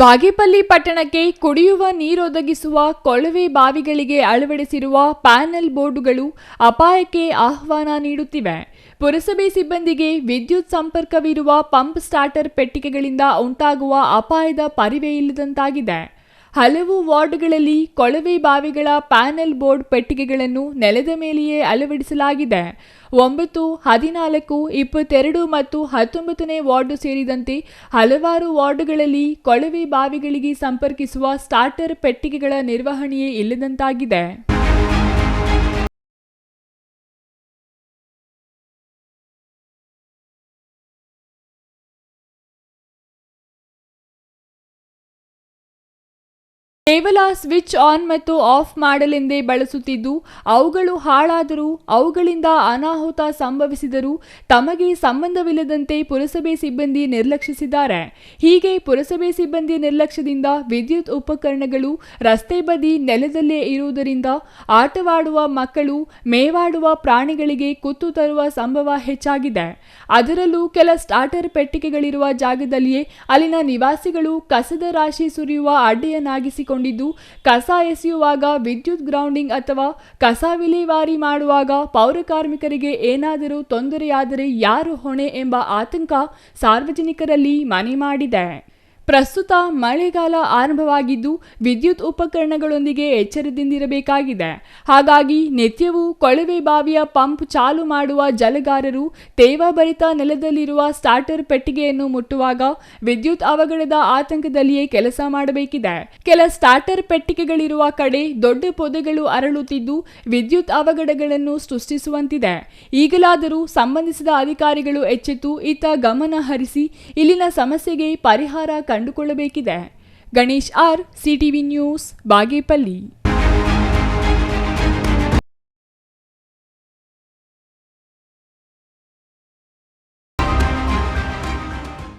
ಬಾಗೇಪಲ್ಲಿ ಪಟ್ಟಣಕ್ಕೆ ಕುಡಿಯುವ ನೀರೊದಗಿಸುವ ಕೊಳವೆ ಬಾವಿಗಳಿಗೆ ಅಳವಡಿಸಿರುವ ಪ್ಯಾನೆಲ್ ಬೋರ್ಡುಗಳು ಅಪಾಯಕ್ಕೆ ಆಹ್ವಾನ ನೀಡುತ್ತಿವೆ. ಪುರಸಭೆ ಸಿಬ್ಬಂದಿಗೆ ವಿದ್ಯುತ್ ಸಂಪರ್ಕವಿರುವ ಪಂಪ್ ಸ್ಟಾರ್ಟರ್ ಪೆಟ್ಟಿಗೆಗಳಿಂದ ಉಂಟಾಗುವ ಅಪಾಯದ ಪರಿವೇ ಇಲ್ಲದಂತಾಗಿದೆ. ಹಲವು ವಾರ್ಡ್ಗಳಲ್ಲಿ ಕೊಳವೆ ಬಾವಿಗಳ ಪ್ಯಾನೆಲ್ ಬೋರ್ಡ್ ಪೆಟ್ಟಿಗೆಗಳನ್ನು ನೆಲದ ಮೇಲೆಯೇ ಅಳವಡಿಸಲಾಗಿದೆ. ಒಂಬತ್ತು, ಹದಿನಾಲ್ಕು, ಇಪ್ಪತ್ತೆರಡು ಮತ್ತು ಹತ್ತೊಂಬತ್ತನೇ ವಾರ್ಡ್ ಸೇರಿದಂತೆ ಹಲವಾರು ವಾರ್ಡ್ಗಳಲ್ಲಿ ಕೊಳವೆ ಬಾವಿಗಳಿಗೆ ಸಂಪರ್ಕಿಸುವ ಸ್ಟಾರ್ಟರ್ ಪೆಟ್ಟಿಗೆಗಳ ನಿರ್ವಹಣೆಯೇ ಇಲ್ಲದಂತಾಗಿದೆ. ಕೇವಲ ಸ್ವಿಚ್ ಆನ್ ಮತ್ತು ಆಫ್ ಮಾಡಲೆಂದೇ ಬಳಸುತ್ತಿದ್ದು, ಅವುಗಳು ಹಾಳಾದರೂ, ಅವುಗಳಿಂದ ಅನಾಹುತ ಸಂಭವಿಸಿದರೂ ತಮಗೆ ಸಂಬಂಧವಿಲ್ಲದಂತೆ ಪುರಸಭೆ ಸಿಬ್ಬಂದಿ ನಿರ್ಲಕ್ಷಿಸಿದ್ದಾರೆ. ಹೀಗೆ ಪುರಸಭೆ ಸಿಬ್ಬಂದಿ ನಿರ್ಲಕ್ಷ್ಯದಿಂದ ವಿದ್ಯುತ್ ಉಪಕರಣಗಳು ರಸ್ತೆ ಬದಿ ನೆಲದಲ್ಲೇ ಇರುವುದರಿಂದ ಆಟವಾಡುವ ಮಕ್ಕಳು, ಮೇವಾಡುವ ಪ್ರಾಣಿಗಳಿಗೆ ಕುತ್ತು ತರುವ ಸಂಭವ ಹೆಚ್ಚಾಗಿದೆ. ಅದರಲ್ಲೂ ಕೆಲ ಸ್ಟಾರ್ಟರ್ ಪೆಟ್ಟಿಗೆಗಳಿರುವ ಜಾಗದಲ್ಲಿಯೇ ಅಲ್ಲಿನ ನಿವಾಸಿಗಳು ಕಸದ ರಾಶಿ ಸುರಿಯುವ ಅಡ್ಡೆಯನ್ನಾಗಿಸಿಕೊಂಡಿದ್ದು ಕಸ ಎಸೆಯುವಾಗ ವಿದ್ಯುತ್ ಗ್ರೌಂಡಿಂಗ್ ಅಥವಾ ಕಸ ವಿಲೇವಾರಿ ಮಾಡುವಾಗ ಪೌರಕಾರ್ಮಿಕರಿಗೆ ಏನಾದರೂ ತೊಂದರೆಯಾದರೆ ಯಾರು ಹೊಣೆ ಎಂಬ ಆತಂಕ ಸಾರ್ವಜನಿಕರಲ್ಲಿ ಮನೆ ಮಾಡಿದೆ. ಪ್ರಸ್ತುತ ಮಳೆಗಾಲ ಆರಂಭವಾಗಿದ್ದು ವಿದ್ಯುತ್ ಉಪಕರಣಗಳೊಂದಿಗೆ ಎಚ್ಚರದಿಂದಿರಬೇಕಾಗಿದೆ. ಹಾಗಾಗಿ ನಿತ್ಯವೂ ಕೊಳವೆ ಬಾವಿಯ ಪಂಪ್ ಚಾಲು ಮಾಡುವ ಜಲಗಾರರು ತೇವಾಭರಿತ ನೆಲದಲ್ಲಿರುವ ಸ್ಟಾರ್ಟರ್ ಪೆಟ್ಟಿಗೆಯನ್ನು ಮುಟ್ಟುವಾಗ ವಿದ್ಯುತ್ ಅವಘಡದ ಆತಂಕದಲ್ಲಿಯೇ ಕೆಲಸ ಮಾಡಬೇಕಿದೆ. ಕೆಲ ಸ್ಟಾರ್ಟರ್ ಪೆಟ್ಟಿಗೆಗಳಿರುವ ಕಡೆ ದೊಡ್ಡ ಪೊದೆಗಳು ಅರಳುತ್ತಿದ್ದು ವಿದ್ಯುತ್ ಅವಘಡಗಳನ್ನು ಸೃಷ್ಟಿಸುವಂತಿದೆ. ಈಗಲಾದರೂ ಸಂಬಂಧಿಸಿದ ಅಧಿಕಾರಿಗಳು ಎಚ್ಚೆತ್ತು ಇತ್ತ ಗಮನ ಹರಿಸಿ ಇಲ್ಲಿನ ಸಮಸ್ಯೆಗೆ ಪರಿಹಾರ ಕಂಡುಕೊಳ್ಳಬೇಕಿದೆ. Ganesh R CTV news Bagepalli.